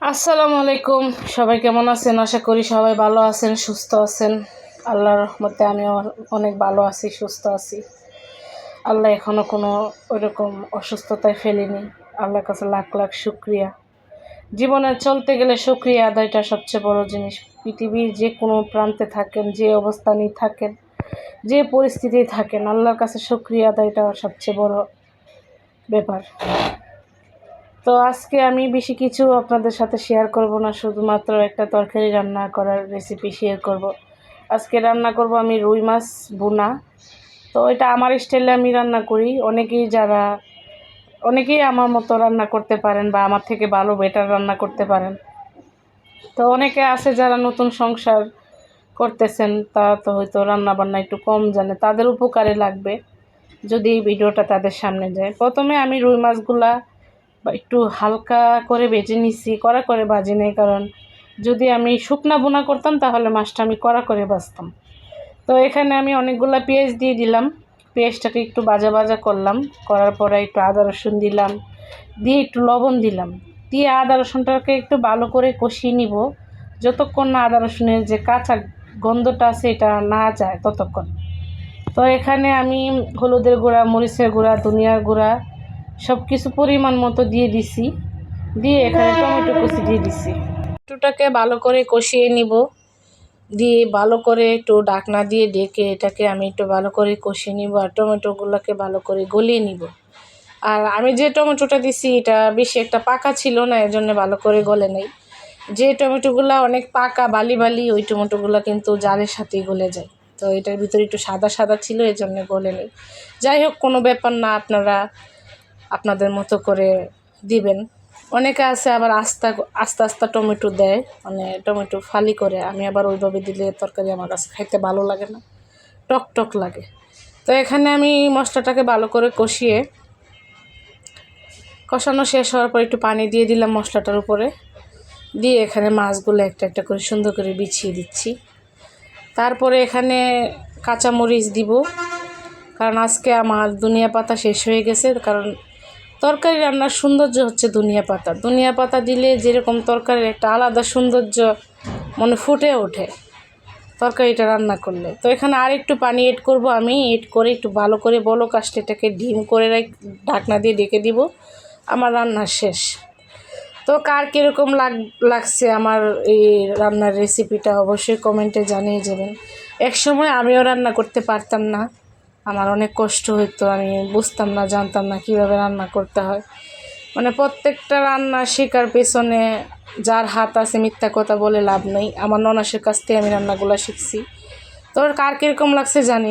আসসালামু আলাইকুম। সবাই কেমন আছেন? আশা করি সবাই ভালো আছেন, সুস্থ আছেন। আল্লাহর রহমতে আমিও অনেক ভালো আছি, সুস্থ আছি। আল্লাহ এখনও কোনো ওইরকম অসুস্থতায় ফেলিনি। আল্লাহর কাছে লাখ লাখ শুক্রিয়া। জীবনে চলতে গেলে শুক্রিয়া আদায়টা সবচেয়ে বড় জিনিস। পৃথিবীর যে কোনো প্রান্তে থাকেন, যে অবস্থানেই থাকেন, যে পরিস্থিতি থাকেন, আল্লাহর কাছে শুক্রিয়া আদায়টা সবচেয়ে বড় ব্যাপার। তো আজকে আমি বেশি কিছু আপনাদের সাথে শেয়ার করব না, শুধুমাত্র একটা তরকারি রান্না করার রেসিপি শেয়ার করব। আজকে রান্না করব আমি রুই মাছ ভুনা। তো এটা আমার স্টাইলে আমি রান্না করি। অনেকেই যারা, অনেকেই আমার মতো রান্না করতে পারেন বা আমার থেকে ভালো বেটার রান্না করতে পারেন। তো অনেকে আছে যারা নতুন সংসার করতেছেন তা তো হয়তো রান্না বান্না একটু কম জানে। তাদের উপকারে লাগবে যদি এই ভিডিওটা তাদের সামনে যায়। প্রথমে আমি রুই মাছগুলা একটু হালকা করে বেজে নিছি, কড়া করে ভাজি নেই, কারণ যদি আমি শুকনা বোনা করতাম তাহলে মাছটা আমি কড়া করে ভাজতাম। তো এখানে আমি অনেকগুলা পেঁয়াজ দিয়ে দিলাম। পেঁয়াজটাকে একটু বাজা বাজা করলাম, করার পরে একটু আদা রসুন দিলাম, দিয়ে একটু লবণ দিলাম। দিয়ে আদা রসুনটাকে একটু ভালো করে কষিয়ে নিব। যতক্ষণ না আদা রসুনের যে কাঁচা গন্ধটা আছে এটা না যায় ততক্ষণ। তো এখানে আমি হলুদের গুঁড়া, মরিচের গুঁড়া, ধনিয়ার গুঁড়া সব কিছু পরিমাণ মতো দিয়ে দিছি। দিয়ে এখানে টমেটো কুচি দিয়ে দিছি। টমেটোটাকে ভালো করে কষিয়ে নিব। দিয়ে ভালো করে একটু ডাকনা দিয়ে ডেকে এটাকে আমি একটু ভালো করে কষিয়ে নিব আর টমেটোগুলোকে ভালো করে গলিয়ে নিব। আর আমি যে টমেটোটা দিছি, এটা বেশি একটা পাকা ছিল না এর জন্য ভালো করে গলে নেই। যে টমেটোগুলো অনেক পাকা, বালি বালি, ওই টমেটোগুলো কিন্তু জালের সাথেই গলে যায়। তো এটার ভিতরে একটু সাদা সাদা ছিল এই জন্য গলে নেই। যাই হোক, কোনো ব্যাপার না, আপনারা আপনাদের মতো করে দিবেন। অনেকে আছে আবার আস্তা, আস্তে আস্তে টমেটো দেয় মানে টমেটো ফালি করে। আমি আবার ওইভাবে দিলে তরকারি আমার কাছে খাইতে ভালো লাগে না, টক টক লাগে। তো এখানে আমি মশলাটাকে ভালো করে কষিয়ে, কষানো শেষ হওয়ার পর একটু পানি দিয়ে দিলাম মশলাটার উপরে। দিয়ে এখানে মাছগুলো একটা একটা করে সুন্দর করে বিছিয়ে দিচ্ছি। তারপরে এখানে কাঁচামরিচ দিব, কারণ আজকে আমার দুনিয়া পাতা শেষ হয়ে গেছে, কারণ তরকারি রান্নার সৌন্দর্য হচ্ছে ধনিয়া পাতা। ধনিয়া পাতা দিলে যেরকম তরকারির একটা আলাদা সৌন্দর্য মানে ফুটে ওঠে তরকারিটা রান্না করলে। তো এখানে আর একটু পানি এড করব আমি এড করে একটু ভালো করে বলো কাস্টে এটাকে ডিম করে রাখ, ঢাকনা দিয়ে ডেকে দিব। আমার রান্না শেষ। তো কার কীরকম লাগ, লাগছে আমার এই রান্নার রেসিপিটা অবশ্যই কমেন্টে জানিয়ে যাবেন। এক সময় আমিও রান্না করতে পারতাম না। আমার অনেক কষ্ট হতো আমি বুঝতাম না, জানতাম না কীভাবে রান্না করতে হয়। মানে প্রত্যেকটা রান্না শেখার পেছনে যার হাত আছে মিথ্যা কথা বলে লাভ নেই। আমার ননাসের কাছ থেকে আমি রান্নাগুলো শিখছি। তোর কার কীরকম লাগছে জানি